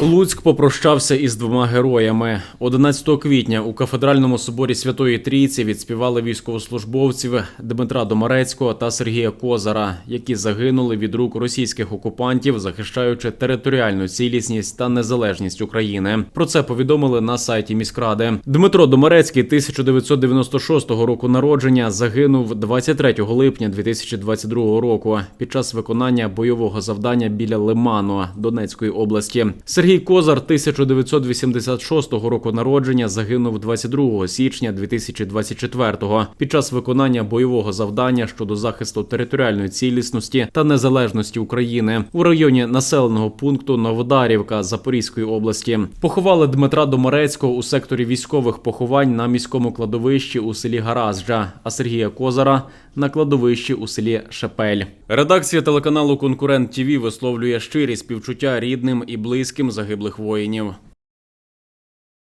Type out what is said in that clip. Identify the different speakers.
Speaker 1: Луцьк попрощався із двома героями. 11 квітня у кафедральному соборі Святої Трійці відспівали військовослужбовців Дмитра Домарецького та Сергія Козара, які загинули від рук російських окупантів, захищаючи територіальну цілісність та незалежність України. Про це повідомили на сайті міськради. Дмитро Домарецький 1996 року народження загинув 23 липня 2022 року під час виконання бойового завдання біля Лиману Донецької області. Сергій Козар 1986 року народження загинув 22 січня 2024 під час виконання бойового завдання щодо захисту територіальної цілісності та незалежності України у районі населеного пункту Новодарівка Запорізької області. Поховали Дмитра Доморецького у секторі військових поховань на міському кладовищі у селі Гаразджа, а Сергія Козара на кладовищі у селі Шепель. Редакція телеканалу Конкурент ТІВІ висловлює щирі співчуття рідним і близьким загиблих воїнів.